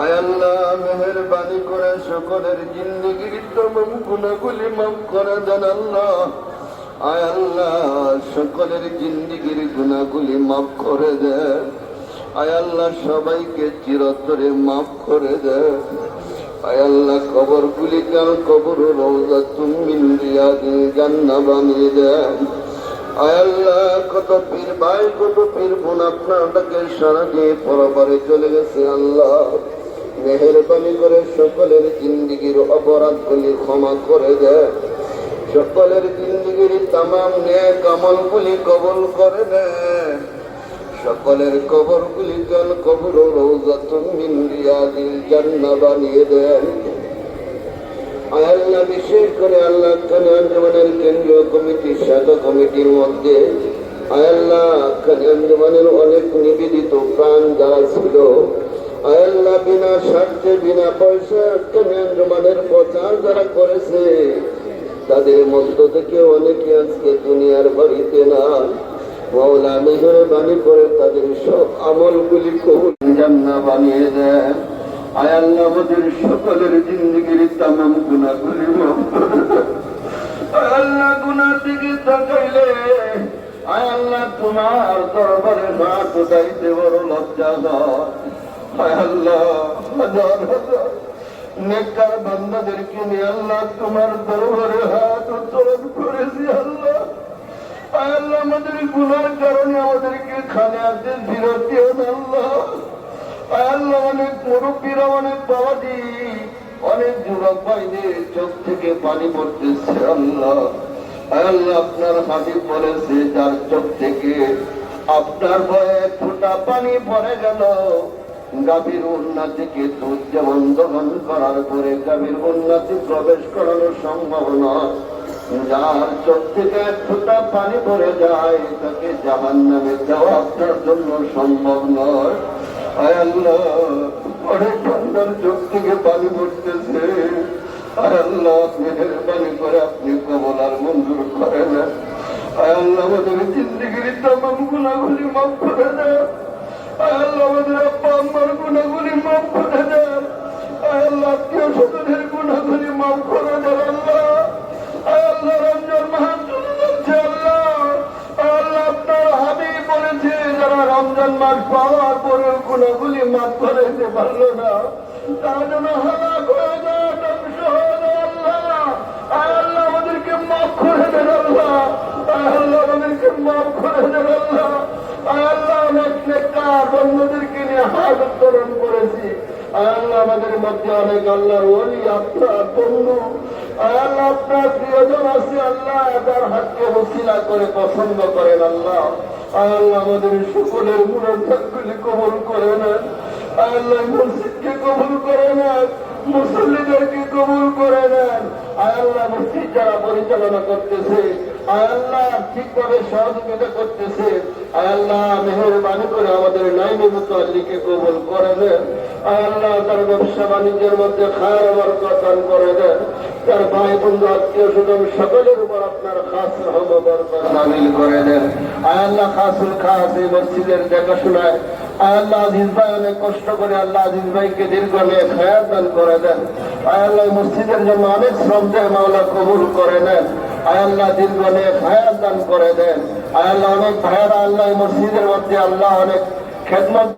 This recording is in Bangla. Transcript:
আয় আল্লাহ, মেহরবানি করে সকলের জিন্দগির গুণাগুলি মাফ করে দেন আল্লাহ। আয় আল্লাহ, সকলের মাফ করে সবাইকে চিরতরে মাফ করে দেন আয় আল্লাহ কবর গুলি কেন কবর রোজা তুমি জান্না বানিয়ে দেন আয় আল্লাহ, কত পীর ভাই, কত পীর বোন আপনারটাকে সারা দিয়ে পরবারে চলে গেছে আল্লাহ। মেহরবানি করে সকলের জিন্দিগির অপরাধ গুলি ক্ষমা করে দেয় সকলের জিন্দিগির তামাম নেক আমল গুলি কবল করে দেয় সকলের কবর গুলি কবর মিন জান্নাহ বানিয়ে দেন। আল্লাহ, বিশেষ করে আল্লাহ কেন্দ্রীয় কমিটির কমিটির মধ্যে আল্লাহ অনেক নিবেদিত প্রাণ যারা ছিল আল্লাহ বিনা স্বার্থে বিনা পয়সা খান আঞ্জমানের প্রচার যারা করেছে, তাদের মধ্য থেকে অনেকে আজকে দুনিয়ার বাড়িতে না মৌলা মেহরবানি করে তাদের সব আমলগুলি কবুল জান্নাহ বানিয়ে দেন আয় আল্লাহ আমাদের সকলের জিন্দগির আল্লাহ গুনার দিকে তাকাইলে, আয় তোমার দরবারে হাত উঠাইতে বড় লজ্জা হয়। পানি পড়তেছে আল্লাহ। আল্লাহ আপনার হাবিব বলেছে, যার চোখ থেকে আপনার ভয়ে ফোঁটা পানি পড়ে গেল গাভীর উন্নতিকে যেমন দহন করার পরে গাভীর উন্নতি প্রবেশ করানো সম্ভব নয় যার চোখ থেকে ফোঁটা পানি পড়ে যায়, তাকে জাহান নামে দেওয়া আপনার জন্য সম্ভব নয়। চোখ থেকে পানি পড়তেছে। আল্লাহ মেহরবানি করে আপনি কবল আর মঞ্জুর করে না আয় আল্লাহ, আমাদের জিন্দগির তামাম গুণাগুলি মাফ করে দেয় আয় আল্লাহ, আমাদের রমজান পাওয়ার পরে গুণাগুলি মাফ করে দিতে পারল না। তার জন্য হালাক হয়ে আল্লাহ। আল্লাহ, আমাদেরকে মাফ করে দেন আল্লাহ। আল্লাহ, আমাদেরকে মাফ করে দেন আল্লাহ। আল্লাহ অনেক নেতা বন্ধুদেরকে নিয়ে হাজত উত্তোলন আমাদের মধ্যে অনেক আল্লাহর ওলি, আপনার বন্ধু আয় আল্লাহ, আপনার প্রিয়জন আছে আল্লাহ তার হাতকে বসিলা করে পছন্দ করেন আল্লাহ। আয় আল্লাহ, আমাদের সকলের মুরব্বগুলি কবল করে আল্লাহ, মসজিদকে কবল করে নেন, মুসল্লিদেরকে কবুল করে নেন। আয় আল্লাহ, মসজিদ যারা পরিচালনা করতেছে আল্লাহ, ঠিকভাবে সহযোগিতা করতেছে। আল্লাহ মেহরবানি করে আমাদের নাইনি মুতাল্লিকে কবুল করে দেন। আল্লাহ তার ব্যবসা বাণিজ্যের মধ্যে খায়ের করে দেন। তার ভাই, বন্ধু, আত্মীয় সকলের উপর আপনার খাস রহম বরকত নামিল করে দেন। আল্লাহ খাসুল খাস এই মসজিদের দেখাশোনায় আল্লাহ আজিজ ভাই, অনেক কষ্ট করে আল্লাহ আজিজ ভাইকে দীর্ঘ নিয়ে খায়াত দান করে দেন। আল্লাহ মসজিদের জন্য অনেক শ্রম দেয় মাওলা, কবুল করে নেন। আল্লাহ দীর্ঘ নিয়ে খায়াত দান করে দেন। আল্লাহ অনেক ভাইয়েরা আল্লাহ মসজিদের মধ্যে আল্লাহ অনেক খেদমত